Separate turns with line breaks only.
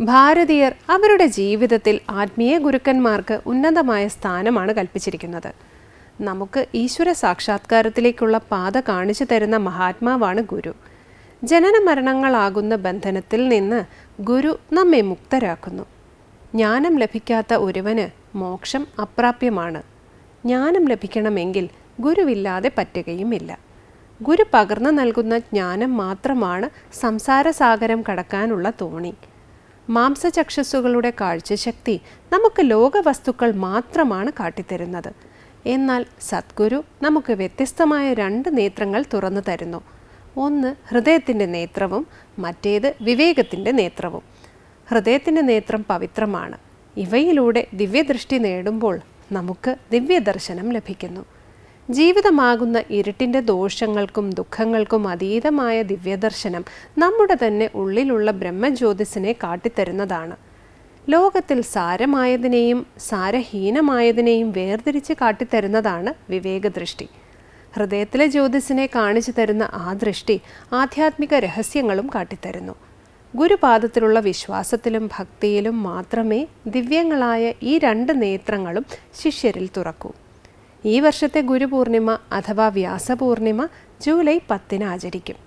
ഭാരതീയർ അവരുടെ ജീവിതത്തിൽ ആത്മീയ ഗുരുക്കന്മാർക്ക് ഉന്നതമായ സ്ഥാനമാണ് കൽപ്പിച്ചിരിക്കുന്നത്. നമുക്ക് ഈശ്വര സാക്ഷാത്കാരത്തിലേക്കുള്ള പാത കാണിച്ചു തരുന്ന മഹാത്മാവാണ് ഗുരു. ജനന മരണങ്ങളാകുന്ന ബന്ധനത്തിൽ നിന്ന് ഗുരു നമ്മെ മുക്തരാക്കുന്നു. ജ്ഞാനം ലഭിക്കാത്ത ഒരുവന് മോക്ഷം അപ്രാപ്യമാണ്. ജ്ഞാനം ലഭിക്കണമെങ്കിൽ ഗുരുവില്ലാതെ പറ്റുകയുമില്ല. ഗുരു പകർന്നു നൽകുന്ന ജ്ഞാനം മാത്രമാണ് സംസാരസാഗരം കടക്കാനുള്ള തോണി. മാംസചക്ഷസ്സുകളുടെ കാഴ്ചശക്തി നമുക്ക് ലോകവസ്തുക്കൾ മാത്രമാണ് കാട്ടിത്തരുന്നത്. എന്നാൽ സദ്ഗുരു നമുക്ക് വ്യത്യസ്തമായ രണ്ട് നേത്രങ്ങൾ തുറന്നു തരുന്നു. ഒന്ന് ഹൃദയത്തിന്റെ നേത്രവും മറ്റേത് വിവേകത്തിന്റെ നേത്രവും. ഹൃദയത്തിന്റെ നേത്രം പവിത്രമാണ്. ഇവയിലൂടെ ദിവ്യദൃഷ്ടി നേടുമ്പോൾ നമുക്ക് ദിവ്യദർശനം ലഭിക്കുന്നു. ജീവിതമാകുന്ന ഇരുട്ടിന്റെ ദോഷങ്ങൾക്കും ദുഃഖങ്ങൾക്കും അതീതമായ ദിവ്യദർശനം നമ്മുടെ തന്നെ ഉള്ളിലുള്ള ബ്രഹ്മജ്യോതിസിനെ കാട്ടിത്തരുന്നതാണ്. ലോകത്തിൽ സാരമായതിനെയും സാരഹീനമായതിനെയും വേർതിരിച്ച് കാട്ടിത്തരുന്നതാണ് വിവേകദൃഷ്ടി. ഹൃദയത്തിലെ ജ്യോതിസിനെ കാണിച്ചു തരുന്ന ആ ദൃഷ്ടി ആധ്യാത്മിക രഹസ്യങ്ങളും കാട്ടിത്തരുന്നു. ഗുരുപാദത്തിലുള്ള വിശ്വാസത്തിലും ഭക്തിയിലും മാത്രമേ ദിവ്യങ്ങളായ ഈ രണ്ട് നേത്രങ്ങളും ശിഷ്യരിൽ തുറക്കൂ. ഈ വർഷത്തെ ഗുരുപൂർണിമ അഥവാ വ്യാസപൂർണിമ ജൂലൈ പത്തിന് ആചരിക്കും.